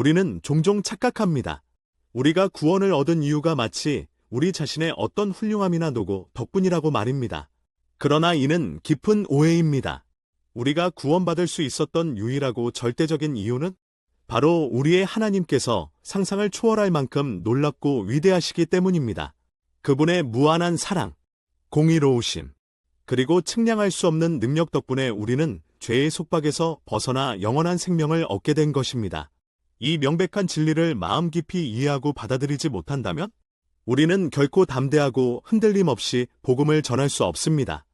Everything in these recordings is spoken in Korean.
우리는 종종 착각합니다. 우리가 구원을 얻은 이유가 마치 우리 자신의 어떤 훌륭함이나 노고 덕분이라고 말입니다. 그러나 이는 깊은 오해입니다. 우리가 구원받을 수 있었던 유일하고 절대적인 이유는 바로 우리의 하나님께서 상상을 초월할 만큼 놀랍고 위대하시기 때문입니다. 그분의 무한한 사랑, 공의로우심, 그리고 측량할 수 없는 능력 덕분에 우리는 죄의 속박에서 벗어나 영원한 생명을 얻게 된 것입니다. 이 명백한 진리를 마음 깊이 이해하고 받아들이지 못한다면 우리는 결코 담대하고 흔들림 없이 복음을 전할 수 없습니다.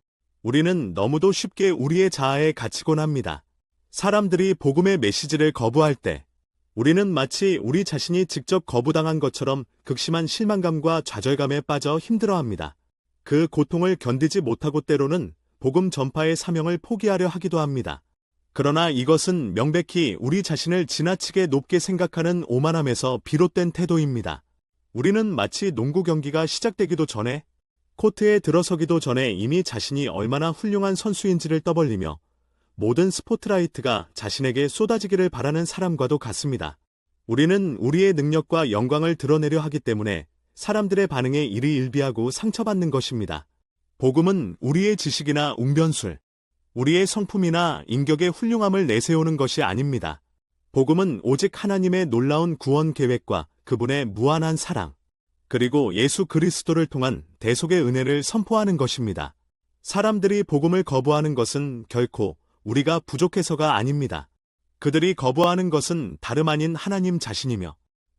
우리는 너무도 쉽게 우리의 자아에 갇히곤 합니다. 사람들이 복음의 메시지를 거부할 때 우리는 마치 우리 자신이 직접 거부당한 것처럼 극심한 실망감과 좌절감에 빠져 힘들어합니다. 그 고통을 견디지 못하고 때로는 복음 전파의 사명을 포기하려 하기도 합니다. 그러나 이것은 명백히 우리 자신을 지나치게 높게 생각하는 오만함에서 비롯된 태도입니다. 우리는 마치 농구 경기가 시작되기도 전에 코트에 들어서기도 전에 이미 자신이 얼마나 훌륭한 선수인지를 떠벌리며 모든 스포트라이트가 자신에게 쏟아지기를 바라는 사람과도 같습니다. 우리는 우리의 능력과 영광을 드러내려 하기 때문에 사람들의 반응에 이리 일비하고 상처받는 것입니다. 복음은 우리의 지식이나 웅변술, 우리의 성품이나 인격의 훌륭함을 내세우는 것이 아닙니다. 복음은 오직 하나님의 놀라운 구원 계획과 그분의 무한한 사랑, 그리고 예수 그리스도를 통한 대속의 은혜를 선포하는 것입니다. 사람들이 복음을 거부하는 것은 결코 우리가 부족해서가 아닙니다. 그들이 거부하는 것은 다름 아닌 하나님 자신이며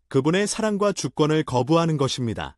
그분의 사랑과 주권을 거부하는 것입니다.